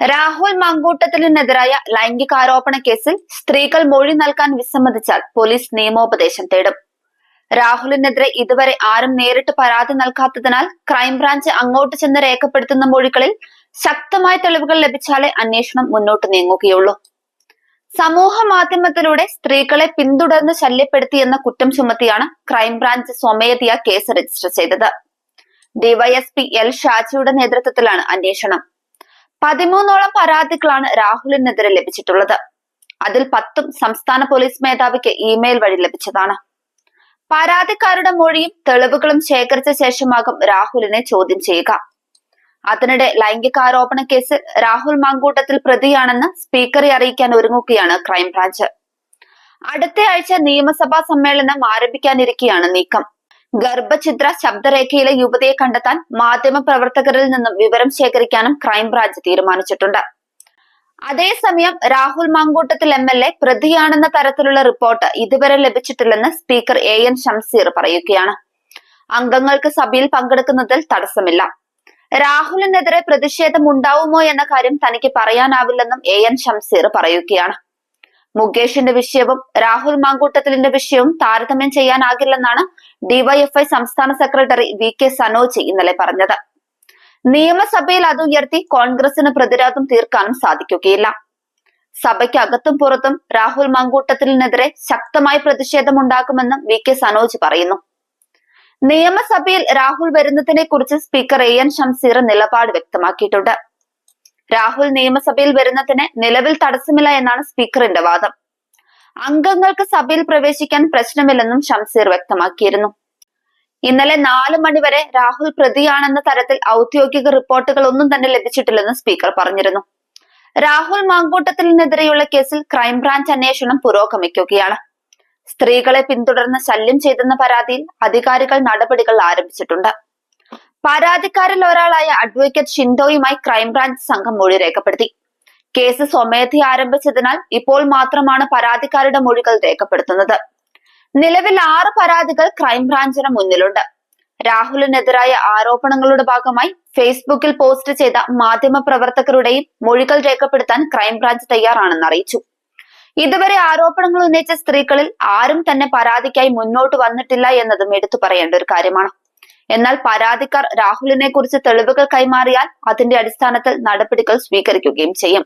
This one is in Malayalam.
രാഹുൽ മങ്കൂട്ടത്തിനെതിരായ ലൈംഗികാരോപണ കേസിൽ സ്ത്രീകൾ മൊഴി നൽകാൻ വിസമ്മതിച്ചാൽ പോലീസ് നിയമോപദേശം തേടും. രാഹുലിനെതിരെ ഇതുവരെ ആരും നേരിട്ട് പരാതി നൽകാത്തതിനാൽ ക്രൈംബ്രാഞ്ച് അങ്ങോട്ട് ചെന്ന് രേഖപ്പെടുത്തുന്ന മൊഴികളിൽ ശക്തമായ തെളിവുകൾ ലഭിച്ചാലേ അന്വേഷണം മുന്നോട്ട് നീങ്ങുകയുള്ളൂ. സമൂഹ മാധ്യമത്തിലൂടെ സ്ത്രീകളെ പിന്തുടർന്ന് ശല്യപ്പെടുത്തിയെന്ന കുറ്റം ചുമത്തിയാണ് ക്രൈംബ്രാഞ്ച് സ്വമേധയാ കേസ് രജിസ്റ്റർ ചെയ്തത്. ഡിവൈഎസ്പി എൽ ഷാജിയുടെ നേതൃത്വത്തിലാണ് അന്വേഷണം. പതിമൂന്നോളം പരാതികളാണ് രാഹുലിനെതിരെ ലഭിച്ചിട്ടുള്ളത്. അതിൽ പത്തും സംസ്ഥാന പോലീസ് മേധാവിക്ക് ഇമെയിൽ വഴി ലഭിച്ചതാണ്. പരാതിക്കാരുടെ മൊഴിയും തെളിവുകളും ശേഖരിച്ച ശേഷമാകും രാഹുലിനെ ചോദ്യം ചെയ്യുക. അതിനിടെ ലൈംഗികാരോപണ കേസിൽ രാഹുൽ മങ്കൂട്ടത്തിൽ പ്രതിയാണെന്ന് സ്പീക്കറെ അറിയിക്കാൻ ഒരുങ്ങുകയാണ് ക്രൈംബ്രാഞ്ച്. അടുത്ത ആഴ്ച നിയമസഭാ സമ്മേളനം ആരംഭിക്കാനിരിക്കെയാണ് നീക്കം. ഗർഭഛിദ്ര ശബ്ദരേഖയിലെ യുവതിയെ കണ്ടെത്താൻ മാധ്യമ പ്രവർത്തകരിൽ നിന്നും വിവരം ശേഖരിക്കാനും ക്രൈംബ്രാഞ്ച് തീരുമാനിച്ചിട്ടുണ്ട്. അതേസമയം Rahul Mankoottathil M L A പ്രതിയാണെന്ന തരത്തിലുള്ള റിപ്പോർട്ട് ഇതുവരെ ലഭിച്ചിട്ടില്ലെന്ന് സ്പീക്കർ എ എൻ ഷംസീർ പറയുകയാണ്. അംഗങ്ങൾക്ക് സഭയിൽ പങ്കെടുക്കുന്നതിൽ തടസ്സമില്ല. രാഹുലിനെതിരെ പ്രതിഷേധം ഉണ്ടാവുമോ എന്ന കാര്യം തനിക്ക് പറയാനാവില്ലെന്നും എ എൻ ഷംസീർ പറയുകയാണ്. മുകേഷിന്റെ വിഷയവും രാഹുൽ മാങ്കൂട്ടത്തിലിന്റെ വിഷയവും താരതമ്യം ചെയ്യാനാകില്ലെന്നാണ് ഡിവൈഎഫ്ഐ സംസ്ഥാന സെക്രട്ടറി വി കെ സനോജി ഇന്നലെ പറഞ്ഞത്. നിയമസഭയിൽ അത് ഉയർത്തി കോൺഗ്രസിന് പ്രതിരോധം തീർക്കാനും സാധിക്കുകയില്ല. സഭയ്ക്കകത്തും പുറത്തും രാഹുൽ മങ്കൂട്ടത്തിനെതിരെ ശക്തമായ പ്രതിഷേധമുണ്ടാക്കുമെന്നും വി കെ സനോജ് പറയുന്നു. നിയമസഭയിൽ രാഹുൽ വരുന്നതിനെ കുറിച്ച് സ്പീക്കർ എ എൻ ഷംസീർ നിലപാട് വ്യക്തമാക്കിയിട്ടുണ്ട്. രാഹുൽ നിയമസഭയിൽ വരുന്നതിന് നിലവിൽ തടസ്സമില്ല എന്നാണ് സ്പീക്കറിന്റെ വാദം. അംഗങ്ങൾക്ക് സഭയിൽ പ്രവേശിക്കാൻ പ്രശ്നമില്ലെന്നും ഷംസീർ വ്യക്തമാക്കിയിരുന്നു. ഇന്നലെ നാല് മണിവരെ രാഹുൽ പ്രതിയാണെന്ന തരത്തിൽ ഔദ്യോഗിക റിപ്പോർട്ടുകൾ ഒന്നും തന്നെ ലഭിച്ചിട്ടില്ലെന്ന് സ്പീക്കർ പറഞ്ഞിരുന്നു. രാഹുൽ മാങ്കൂട്ടത്തിനെതിരെയുള്ള കേസിൽ ക്രൈംബ്രാഞ്ച് അന്വേഷണം പുരോഗമിക്കുകയാണ്. സ്ത്രീകളെ പിന്തുടർന്ന് ശല്യം ചെയ്തെന്ന പരാതിയിൽ അധികാരികൾ നടപടികൾ ആരംഭിച്ചിട്ടുണ്ട്. പരാതിക്കാരിൽ ഒരാളായ അഡ്വക്കേറ്റ് ഷിൻഡോയുമായി ക്രൈംബ്രാഞ്ച് സംഘം മൊഴി രേഖപ്പെടുത്തി. കേസ് സ്വമേധി ആരംഭിച്ചതിനാൽ ഇപ്പോൾ മാത്രമാണ് പരാതിക്കാരുടെ മൊഴികൾ രേഖപ്പെടുത്തുന്നത്. നിലവിൽ ആറ് പരാതികൾ ക്രൈംബ്രാഞ്ചിന് മുന്നിലുണ്ട്. രാഹുലിനെതിരായ ആരോപണങ്ങളുടെ ഭാഗമായി ഫേസ്ബുക്കിൽ പോസ്റ്റ് ചെയ്ത മാധ്യമ പ്രവർത്തകരുടെയും മൊഴികൾ രേഖപ്പെടുത്താൻ ക്രൈംബ്രാഞ്ച് തയ്യാറാണെന്ന് അറിയിച്ചു. ഇതുവരെ ആരോപണങ്ങൾ ഉന്നയിച്ച സ്ത്രീകളിൽ ആരും തന്നെ പരാതിക്കായി മുന്നോട്ട് വന്നിട്ടില്ല എന്നതും എടുത്തു പറയേണ്ട ഒരു കാര്യമാണ്. എന്നാൽ പരാതിക്കാർ രാഹുലിനെ കുറിച്ച് തെളിവുകൾ കൈമാറിയാൽ അതിന്റെ അടിസ്ഥാനത്തിൽ നടപടികൾ സ്വീകരിക്കുകയും ചെയ്യും.